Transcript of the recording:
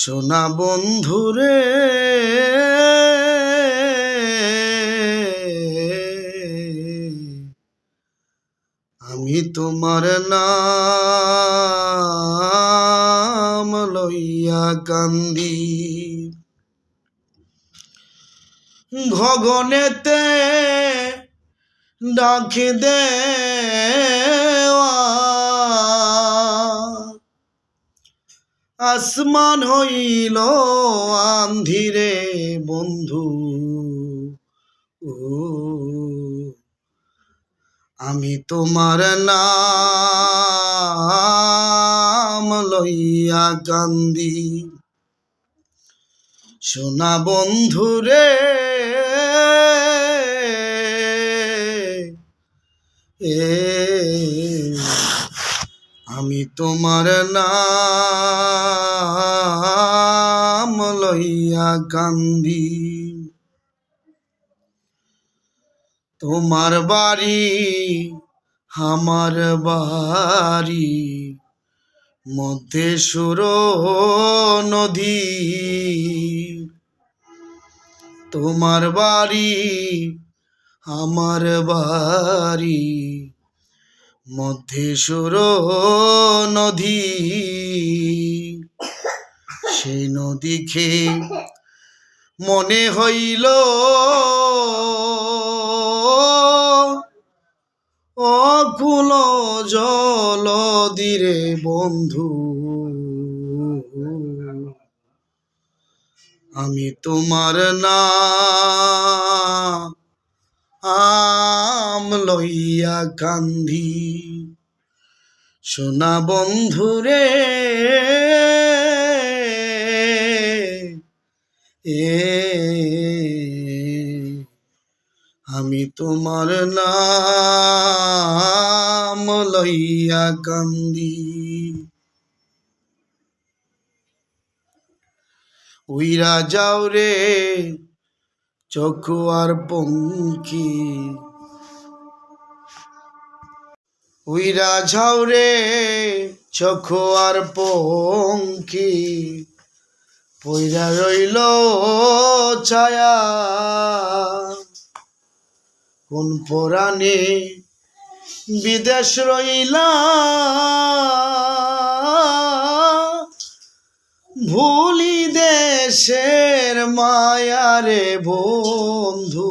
সোনা বন্ধুরে আমি তোমার নাম লইয়া কান্দি। গগনেতে ডাকে দেওয়া আসমান হইল আন্ধিরে বন্ধু। ও আমি তোমার নাম লইয়া কান্দি সোনা বন্ধুরে এ আমি তোমার নাম লইয়া কান্দি তোমার বাড়ি, আমার বাড়ি মধ্যে সুর নদী। তোমার বাড়ি, আমার বাড়ি মধ্যে সুর নদী। সেই নদীকে মনে হইল অকুল জল দিরে বন্ধু। আমি তোমার না লইয়া কান্ধি সোনা বন্ধুরে, এ, আমি তোমার নাম লইয়া কান্দি উইরা যাও রে চকুয়ার পঙ্কি উইরা যাও রে চকুয়ার পঙ্কি পইরা রইল ছায়া। কোন পরাণে বিদেশ রইলা? ভুলি দেশের মায়ারে বন্ধু।